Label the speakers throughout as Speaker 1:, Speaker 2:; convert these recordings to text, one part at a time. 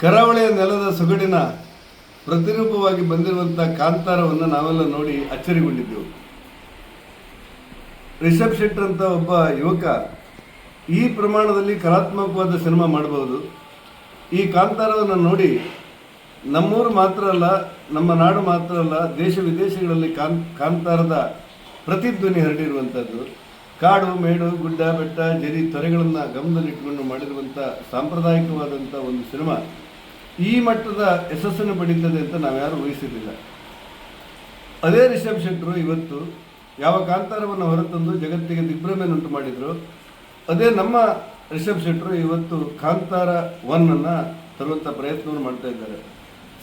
Speaker 1: ಕರಾವಳಿಯ ನೆಲದ ಸೊಗಡಿನ ಪ್ರತಿರೂಪವಾಗಿ ಬಂದಿರುವಂಥ ಕಾಂತಾರವನ್ನು ನಾವೆಲ್ಲ ನೋಡಿ ಅಚ್ಚರಿಗೊಂಡಿದ್ದೆವು. ರಿಷಬ್ ಶೆಟ್ಟರ್ ಅಂತ ಒಬ್ಬ ಯುವಕ ಈ ಪ್ರಮಾಣದಲ್ಲಿ ಕಲಾತ್ಮಕವಾದ ಸಿನಿಮಾ ಮಾಡಬಹುದು. ಈ ಕಾಂತಾರವನ್ನು ನೋಡಿ ನಮ್ಮೂರು ಮಾತ್ರ ಅಲ್ಲ, ನಮ್ಮ ನಾಡು ಮಾತ್ರ ಅಲ್ಲ, ದೇಶ ವಿದೇಶಗಳಲ್ಲಿ ಕಾನ್ ಕಾಂತಾರದ ಪ್ರತಿಧ್ವನಿ ಹರಡಿರುವಂಥದ್ದು ಕಾಡು, ಮೇಡು, ಗುಡ್ಡ, ಬೆಟ್ಟ, ಜರಿ, ತೊರೆಗಳನ್ನು ಗಮನದಲ್ಲಿಟ್ಟುಕೊಂಡು ಮಾಡಿರುವಂಥ ಸಾಂಪ್ರದಾಯಿಕವಾದಂಥ ಒಂದು ಸಿನಿಮಾ. ಈ ಮಟ್ಟದ ಯಶಸ್ಸನ್ನು ಪಡೀತದೆ ಅಂತ ನಾವ್ಯಾರೂ ಊಹಿಸಿರಲಿಲ್ಲ. ಅದೇ ರಿಷಬ್ ಶೆಟ್ಟರು ಇವತ್ತು ಯಾವ ಕಾಂತಾರವನ್ನು ಹೊರತಂದು ಜಗತ್ತಿಗೆ ದಿಗ್ಭ್ರಮೆಯನ್ನುಂಟು ಮಾಡಿದ್ರು ಅದೇ ನಮ್ಮ ರಿಷಬ್ ಶೆಟ್ಟರು ಇವತ್ತು ಕಾಂತಾರ ಒನ್ನನ್ನು ತರುವಂಥ ಪ್ರಯತ್ನವನ್ನು ಮಾಡ್ತಾ ಇದ್ದಾರೆ.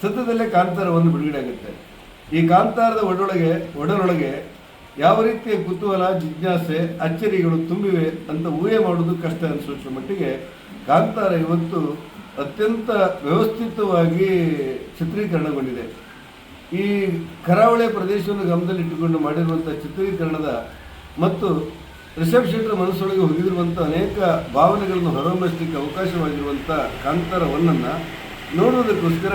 Speaker 1: ಸತ್ಯದಲ್ಲೇ ಕಾಂತಾರ ಒಂದು ಬಿಡುಗಡೆ ಆಗುತ್ತೆ. ಈ ಕಾಂತಾರದ ಒಡೊಳಗೆ ಒಡರೊಳಗೆ ಯಾವ ರೀತಿಯ ಕುತೂಹಲ, ಜಿಜ್ಞಾಸೆ, ಅಚ್ಚರಿಗಳು ತುಂಬಿವೆ ಅಂತ ಊಹೆ ಮಾಡೋದು ಕಷ್ಟ ಅನಿಸುವಷ್ಟರ ಮಟ್ಟಿಗೆ ಕಾಂತಾರ ಇವತ್ತು ಅತ್ಯಂತ ವ್ಯವಸ್ಥಿತವಾಗಿ ಚಿತ್ರೀಕರಣಗೊಂಡಿದೆ. ಈ ಕರಾವಳಿ ಪ್ರದೇಶವನ್ನು ಗಮನದಲ್ಲಿಟ್ಟುಕೊಂಡು ಮಾಡಿರುವಂಥ ಚಿತ್ರೀಕರಣದ ಮತ್ತು ರಿಷಬ್ ಮನಸ್ಸೊಳಗೆ ಹೊಂದಿರುವಂಥ ಅನೇಕ ಭಾವನೆಗಳನ್ನು ಹೊರಹೊಮ್ಮಿಸಲಿಕ್ಕೆ ಅವಕಾಶವಾಗಿರುವಂಥ ಕಾಂತಾರ ಒನ್ನನ್ನು ನೋಡುವುದಕ್ಕೋಸ್ಕರ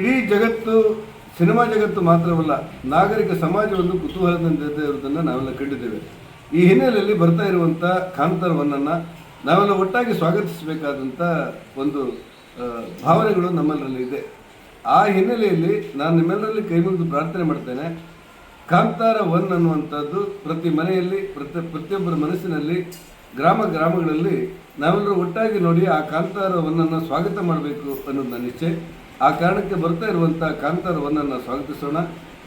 Speaker 1: ಇಡೀ ಜಗತ್ತು, ಸಿನಿಮಾ ಜಗತ್ತು ಮಾತ್ರವಲ್ಲ, ನಾಗರಿಕ ಸಮಾಜವನ್ನು ಕುತೂಹಲದಿಂದ ಇರುವುದನ್ನು ನಾವೆಲ್ಲ ಕಂಡಿದ್ದೇವೆ. ಈ ಹಿನ್ನೆಲೆಯಲ್ಲಿ ಬರ್ತಾ ಇರುವಂಥ ಕಾಂತಾರ ಒನ್ನನ್ನು ನಾವೆಲ್ಲ ಒಟ್ಟಾಗಿ ಸ್ವಾಗತಿಸಬೇಕಾದಂಥ ಒಂದು ಭಾವನೆಗಳು ನಮ್ಮಲ್ಲರಲ್ಲಿ ಇದೆ. ಆ ಹಿನ್ನೆಲೆಯಲ್ಲಿ ನಾನು ನಿಮ್ಮೆಲ್ಲರಲ್ಲಿ ಕೈ ಪ್ರಾರ್ಥನೆ ಮಾಡ್ತೇನೆ. ಕಾಂತಾರ ಒನ್ ಅನ್ನುವಂಥದ್ದು ಪ್ರತಿ ಮನೆಯಲ್ಲಿ, ಪ್ರತಿ, ಪ್ರತಿಯೊಬ್ಬರ ಮನಸ್ಸಿನಲ್ಲಿ, ಗ್ರಾಮ ಗ್ರಾಮಗಳಲ್ಲಿ ನಾವೆಲ್ಲರೂ ಒಟ್ಟಾಗಿ ನೋಡಿ ಆ ಕಾಂತಾರ ಒನ್ನನ್ನು ಸ್ವಾಗತ ಮಾಡಬೇಕು ಅನ್ನೋದು ನನ್ನ ಇಚ್ಛೆ. ಆ ಕಾರಣಕ್ಕೆ ಬರ್ತಾ ಇರುವಂಥ ಕಾಂತಾರ ಒನ್ನನ್ನು ಸ್ವಾಗತಿಸೋಣ.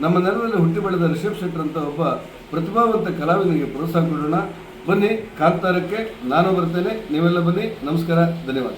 Speaker 1: ನಮ್ಮ ನೆಲದಲ್ಲಿ ಹುಟ್ಟಿ ಬೆಳೆದ ರಿಷಬ್ ಶೆಟ್ಟರ್ ಅಂತ ಒಬ್ಬ ಪ್ರತಿಭಾವಂತ ಕಲಾವಿದನಿಗೆ ಪ್ರೋತ್ಸಾಹ ಕೊಡೋಣ. ಬನ್ನಿ ಕಾಂತಾರಕ್ಕೆ ನಾನು ಬರ್ತೇನೆ ನೀವೆಲ್ಲ ಬನ್ನಿ ನಮಸ್ಕಾರ ಧನ್ಯವಾದ.